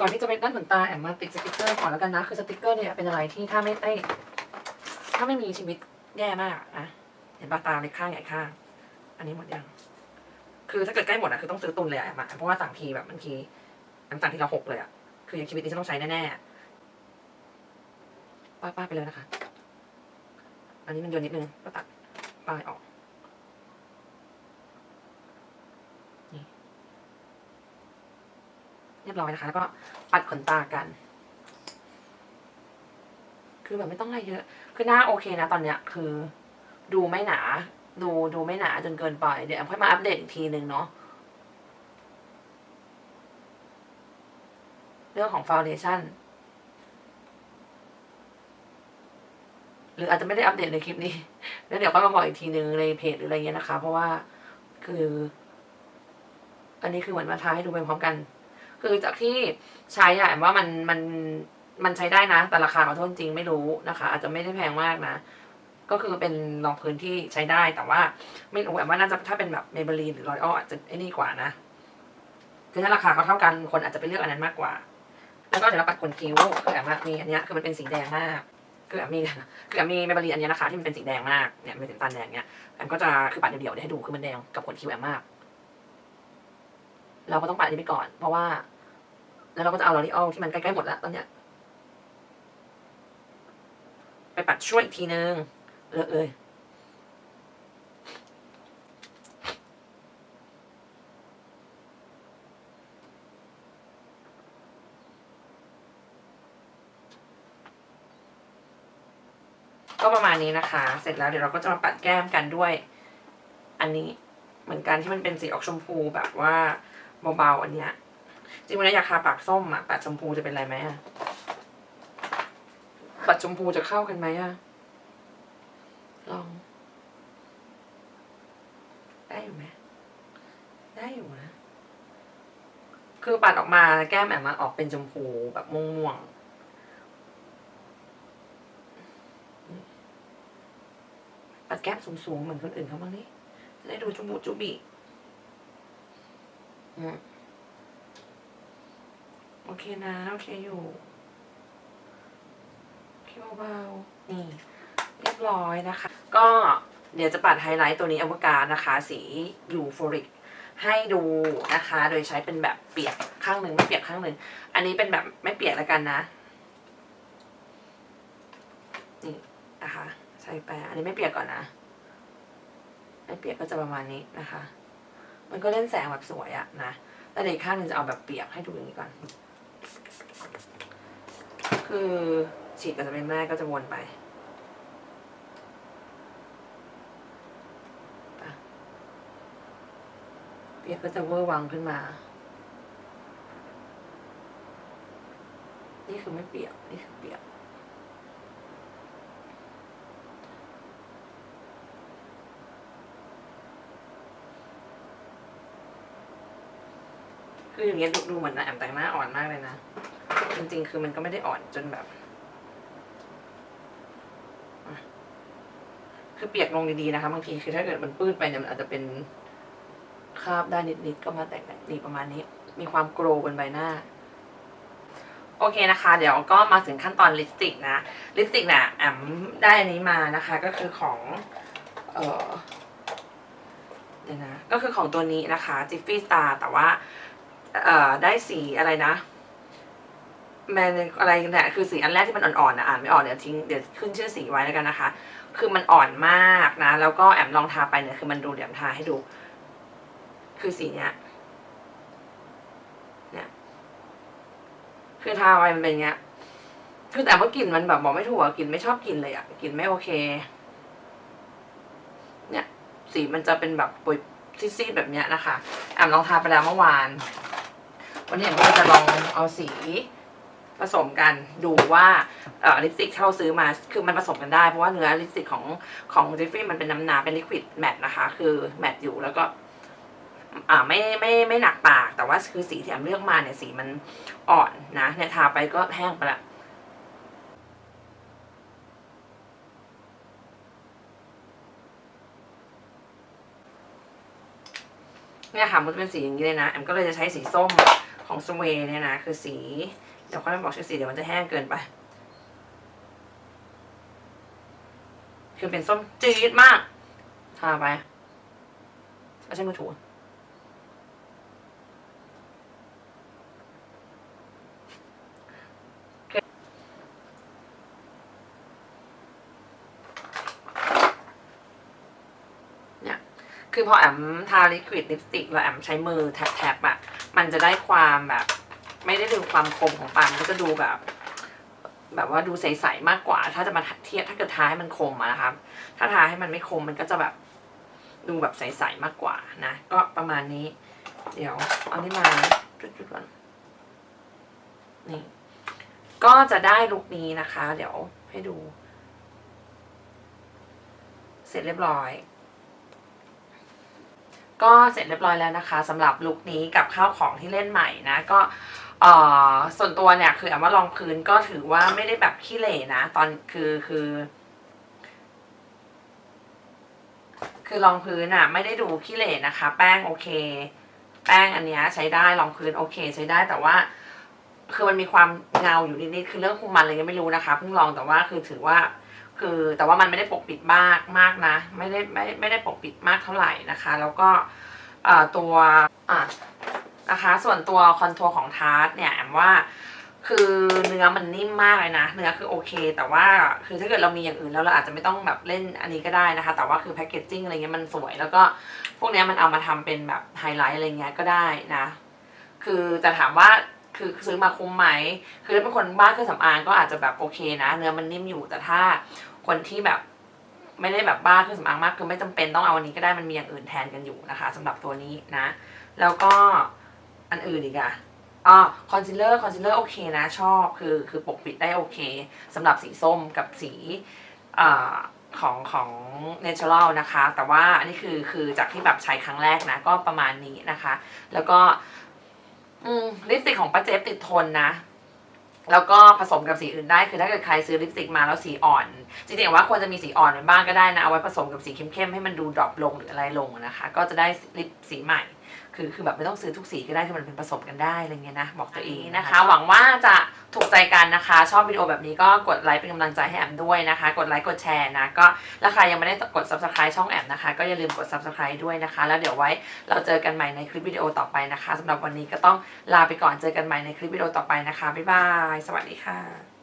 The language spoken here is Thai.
ก่อนที่จะไปด้านขนตาแอมมาติดสติกเกอร์ก่อนแล้วกันนะ คือสติกเกอร์เนี่ยเป็นอะไรที่ถ้าไม่ได้ถ้าไม่มีชีวิตแย่มากอะนะเห็นปะตาเล็กข้างใหญ่ข้างอันนี้หมดยัง คือถ้าเกิดใกล้หมดอะคือต้องซื้อตุนเลยอะแอมอะเพราะว่าสั่งทีแบบบางทีแอมสั่งทีละหกเลยอะคือชีวิตนี้ฉันต้องใช้แน่ๆป้าป้าไปเลยนะคะ อันนี้มันโยนนิดนึงก็ตัดป้ายออก เรียบร้อยนะคะ แล้วก็ปัดขนตากัน คือแบบไม่ต้องอะไรเยอะ คือหน้าโอเคนะตอนเนี้ย คือ ดูไม่หนา ดูดูไม่หนาจนเกินไป เดี๋ยวค่อยมาอัปเดตอีกทีนึงเนาะ เรื่องของฟ u n เดชั่นหรืออาจจะไม่ได้อัปเดตในคลิปนี้ แล้วเดี๋ยวก็มาบอกอีกทีนึงในเพจหรืออะไรเงี้ยนะคะ เพราะว่าคือ อันนี้คือเหมือนมาทายให้ดูไปพร้อมกัน คือจากที่ใช้อะแอมว่ามันมันมันใช้ได้นะ แต่ราคาขอโทษจริงไม่รู้นะคะ อาจจะไม่ได้แพงมากนะ ก็คือเป็นรองพื้นที่ใช้ได้แต่ว่าไม่รู้แอมว่าน่าจะถ้าเป็นแบบเมเบลีนหรือรอยอ้ออาจจะไอ้นี่กว่านะคือถ้าราคาเขาเท่ากันคนอาจจะไปเลือกอันนั้นมากกว่า แล้วก็เดี๋ยวเราปัดขนคิ้วคือแอมอะมีอันเนี้ยคือมันเป็นสีแดงมากคือแอมมีคือแอมมีเมเบลีนอันนี้นะคะที่มันเป็นสีแดงมากเนี่ยเป็นสีน้ำตาลแดงเนี้ยแอมก็จะคือปัดเดี่ยวๆเดี๋ยวให้ดูคือมันแดงกับขนคิ้วแอมมาก เราก็ต้องปัดอันนี้ไปก่อน เพราะว่า แล้วเราก็จะเอาลอรีออลที่มันใกล้ๆหมดแล้วตอนเนี้ยไปปัดช่วยอีกทีนึงเลอะเลยก็ประมาณนี้นะคะ เสร็จแล้วเดี๋ยวเราก็จะมาปัดแก้มกันด้วย อันนี้เหมือนกันที่มันเป็นสีออกชมพูแบบว่าเบาๆอันเนี้ย จริงวันนี้อยากทาปากส้มอะปัดชมพูจะเป็นไรไหมอะปัดชมพูจะเข้ากันไหมอะลอง ได้อยู่ไหมได้อยู่นะคือปัดออกมาแก้มแอมมาออกเป็นชมพูแบบม่วงๆปัดแก้มสูงๆเหมือนคนอื่นเขาบ้างนี่จะได้ดูจุบุจุบิอืม โอเคนะ โอเคอยู่โอเคเบาๆนี่ เรียบร้อยนะคะ ก็เดี๋ยวจะปัดไฮไลท์ตัวนี้อวกาศนะคะ สียูโฟริกให้ดูนะคะ โดยใช้เป็นแบบเปียกข้างหนึ่งไม่เปียกข้างหนึ่ง อันนี้เป็นแบบไม่เปียกแล้วกันนะ นี่นะคะ ใช้แปอันนี้ไม่เปียกก่อนนะ ไม่เปียกก็จะประมาณนี้นะคะ มันก็เล่นแสงแบบสวยอะนะแล้วเดี๋ยวอีกข้างหนึ่งจะเอาแบบเปียกให้ดูอย่างนี้ก่อน คือฉีดกับสเปรย์แม่ก็จะวนไปเปียกก็จะเวอร์วังขึ้นมา นี่คือไม่เปียก นี่คือเปียกคืออย่างเงี้ยดูดูเหมือนนะแอมแต่งหน้าอ่อนมากเลยนะ จริง ๆ คือมันก็ไม่ได้อ่อนจนแบบ คือเปียกลงดีๆนะคะบางทีคือถ้าเกิดมันปื้นไปเนี่ยมันอาจจะเป็นคราบได้นิดๆก็มาแต่งแบบนี้ประมาณนี้ มีความโกรบนใบหน้าโอเคนะคะ เดี๋ยวก็มาถึงขั้นตอนลิปสติกนะลิปสติกนะแอมได้อันนี้มานะคะก็คือของเออเดี๋ยวนะก็คือของตัวนี้นะคะจิฟฟี่สตาร์แต่ว่าเอ่อได้สีอะไรนะ แมนอะไรเนี่ยคือสีอันแรกที่มันอ่อนๆนะอ่านไม่ออกเดี๋ยวทิ้งเดี๋ยวขึ้นชื่อสีไว้แล้วกันนะคะ คือมันอ่อนมากนะ แล้วก็แอมลองทาไปเนี่ยคือมันดูเดี๋ยวแอมทาให้ดู คือสีเนี้ยเนี่ยคือทาไปมันเป็นเงี้ย คือแต่ว่ากลิ่นมันแบบบอกไม่ถูกอะกลิ่นไม่ชอบกลิ่นเลยอะกลิ่นไม่โอเค เนี่ยสีมันจะเป็นแบบปุยซีดๆแบบเนี้ยนะคะแอมลองทาไปแล้วเมื่อวานวันนี้แอมก็จะลองเอาสี ผสมกันดูว่าลิปสติกที่เราซื้อมาคือมันผสมกันได้เพราะว่าเนื้อลิปสติกของของจิฟฟี่มันเป็นน้ำหนาเป็นลิควิดแมทนะคะ คือแมทอยู่แล้วก็อ่าไม่ไม่ไม่หนักปากแต่ว่าคือสีที่แอมเลือกมาเนี่ยสีมันอ่อนนะเนี่ยทาไปก็แห้งไปละเนี่ยค่ะมันจะเป็นสีอย่างนี้เลยนะแอมก็เลยจะใช้สีส้มของสเวเนี่ยนะ คือสี เดี๋ยวค่อยมาบอกชื่อสีเดี๋ยวมันจะแห้งเกินไป คือเป็นส้มจี๊ดมากทาไปไม่ใช่มือถูเนี่ยคือพอแอมทาลิควิดลิปสติกแล้วแอมใช้มือแท็บๆอะมันจะได้ความแบบ ไม่ได้ดูความคมของปากมันก็จะดูแบบ แบบว่าดูใสๆมากกว่า ถ้าจะมาเทียบถ้าเกิดทาให้มันคมอะนะครับ ถ้าทาให้มันไม่คมมันก็จะแบบดูแบบใสๆมากกว่านะ ก็ประมาณนี้ เดี๋ยวเอานี่มาจุดๆก่อนนี่ ก็จะได้ลุคนี้นะคะ เดี๋ยวให้ดู เสร็จเรียบร้อย ก็เสร็จเรียบร้อยแล้วนะคะสำหรับลุคนี้กับข้าวของที่เล่นใหม่นะ ก็ เอ่อส่วนตัวเนี่ยคือแอมว่ารองพื้นก็ถือว่าไม่ได้แบบขี้เหร่นะ ตอนคือคือ คือรองพื้นอะไม่ได้ดูขี้เหร่นะคะ แป้งโอเค แป้งอันเนี้ยใช้ได้รองพื้นโอเค ใช้ได้แต่ว่า คือมันมีความเงาอยู่นิดๆคือเรื่องคุมมันอะไรยังไม่รู้นะคะเพิ่งลองแต่ว่าคือถือว่า คือแต่ว่ามันไม่ได้ปกปิดมากมากนะ ไม่ได้ไม่ไม่ได้ปกปิดมากเท่าไหร่นะคะ แล้วก็อ่อตัวอะ นะคะ ส่วนตัวคอนทัวร์ของทาร์ตเนี่ยแอมว่าคือเนื้อมันนิ่มมากเลยนะ เนื้อคือโอเค แต่ว่าคือถ้าเกิดเรามีอย่างอื่นแล้วเราอาจจะไม่ต้องแบบเล่นอันนี้ก็ได้นะคะ แต่ว่าคือแพคเกจจิ้งอะไรเงี้ยมันสวย แล้วก็พวกเนี้ยมันเอามาทำเป็นแบบไฮไลท์อะไรเงี้ยก็ได้นะ คือแต่ถามว่าคือซื้อมาคุ้มไหม คือถ้าเป็นคนบ้าเครื่องสำอางก็อาจจะแบบโอเคนะ เนื้อมันนิ่มอยู่แต่ถ้าคนที่แบบไม่ได้แบบบ้าเครื่องสำอางมาก คือไม่จำเป็นต้องเอาอันนี้ก็ได้มันมีอย่างอื่นแทนกันอยู่นะคะสำหรับตัวนี้นะ แล้วก็ อันอื่นอีกอะอ๋อคอนซีลเลอร์คอนซีลเลอร์โอเคนะชอบคือคือปกปิดได้โอเคสำหรับสีส้มกับสีอ่าของของ natural นะคะ แต่ว่าอันนี้คือคือจากที่แบบใช้ครั้งแรกนะ ก็ประมาณนี้นะคะ แล้วก็อืมลิปสติกของป้าเจฟติดทนนะ แล้วก็ผสมกับสีอื่นได้ คือถ้าเกิดใครซื้อลิปสติกมาแล้วสีอ่อน จริงๆว่าควรจะมีสีอ่อนไว้บ้างก็ได้นะ เอาไว้ผสมกับสีเข้มๆให้มันดูดรอปลงหรืออะไรลงนะคะ ก็จะได้ลิปสีใหม่ คือคือแบบไม่ต้องซื้อทุกสีก็ได้คือมันเป็นผสมกันได้อะไรเงี้ยนะบอกตัวเองนะคะ หวังว่าจะถูกใจกันนะคะ ชอบวิดีโอแบบนี้ก็กดไลค์เป็นกำลังใจให้แอมด้วยนะคะ กดไลค์กดแชร์นะก็แล้วใครยังไม่ได้กด subscribe ช่องแอมนะคะ ก็อย่าลืมกด subscribe ด้วยนะคะ แล้วเดี๋ยวไว้เราเจอกันใหม่ในคลิปวิดีโอต่อไปนะคะสำหรับวันนี้ก็ต้องลาไปก่อนเจอกันใหม่ในคลิปวิดีโอต่อไปนะคะบ๊ายบายสวัสดีค่ะ